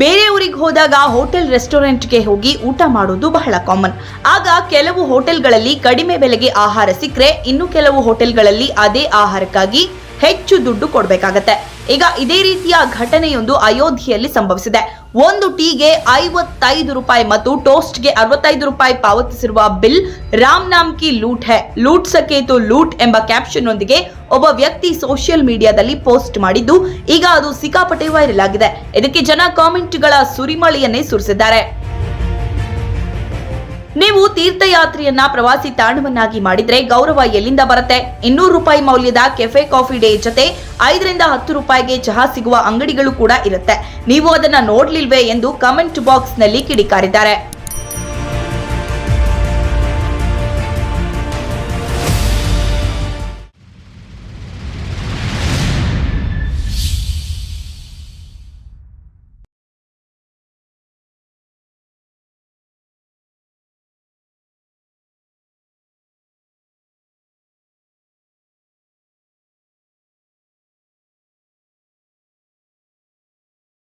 ಬೇರೆ ಊರಿಗೆ ಹೋದಾಗ ಹೋಟೆಲ್ ರೆಸ್ಟೋರೆಂಟ್ಗೆ ಹೋಗಿ ಊಟ ಮಾಡೋದು ಬಹಳ ಕಾಮನ್. ಆಗ ಕೆಲವು ಹೋಟೆಲ್ಗಳಲ್ಲಿ ಕಡಿಮೆ ಬೆಲೆಗೆ ಆಹಾರ ಸಿಕ್ಕರೆ, ಇನ್ನು ಕೆಲವು ಹೋಟೆಲ್ಗಳಲ್ಲಿ ಅದೇ ಆಹಾರಕ್ಕಾಗಿ ಹೆಚ್ಚು ದುಡ್ಡು ಕೊಡಬೇಕಾಗತ್ತೆ. ಈಗ ಇದೇ ರೀತಿಯ ಘಟನೆಯೊಂದು ಅಯೋಧ್ಯೆಯಲ್ಲಿ ಸಂಭವಿಸಿದೆ. ಒಂದು ಟೀಗೆ ಐವತ್ತೈದು ರೂಪಾಯಿ ಮತ್ತು ಟೋಸ್ಟ್ಗೆ ಅರವತ್ತೈದು ರೂಪಾಯಿ ಪಾವತಿಸಿರುವ ಬಿಲ್ ರಾಮ್ ನಾಮ್ ಕಿ ಲೂಟ್ ಹೆ. ಲೂಟ್ ಸಕೇತು ಲೂಟ್ ಎಂಬ ಕ್ಯಾಪ್ಷನ್ ನೊಂದಿಗೆ ಒಬ್ಬ ವ್ಯಕ್ತಿ ಸೋಷಿಯಲ್ ಮೀಡಿಯಾದಲ್ಲಿ ಪೋಸ್ಟ್ ಮಾಡಿದ್ದು, ಈಗ ಅದು ಸಿಕ್ಕಾಪಟ್ಟೆ ವೈರಲ್ ಆಗಿದೆ. ಇದಕ್ಕೆ ಜನ ಕಾಮೆಂಟ್ಗಳ ಸುರಿಮಳೆಯನ್ನೇ ಸುರಿಸಿದ್ದಾರೆ. ನೀವು ತೀರ್ಥಯಾತ್ರೆಯನ್ನ ಪ್ರವಾಸಿ ತಾಣವನ್ನಾಗಿ ಮಾಡಿದ್ರೆ ಗೌರವ ಎಲ್ಲಿಂದ ಬರುತ್ತೆ? ಇನ್ನೂರು ರೂಪಾಯಿ ಮೌಲ್ಯದ ಕೆಫೆ ಕಾಫಿ ಡೇ ಜೊತೆ ಐದರಿಂದ ಹತ್ತು ರೂಪಾಯಿಗೆ ಚಹಾ ಸಿಗುವ ಅಂಗಡಿಗಳು ಕೂಡ ಇರುತ್ತೆ. ನೀವು ಅದನ್ನ ನೋಡ್ಲಿಲ್ವೇ ಎಂದು ಕಮೆಂಟ್ ಬಾಕ್ಸ್ನಲ್ಲಿ ಕಿಡಿಕಾರಿದ್ದಾರೆ.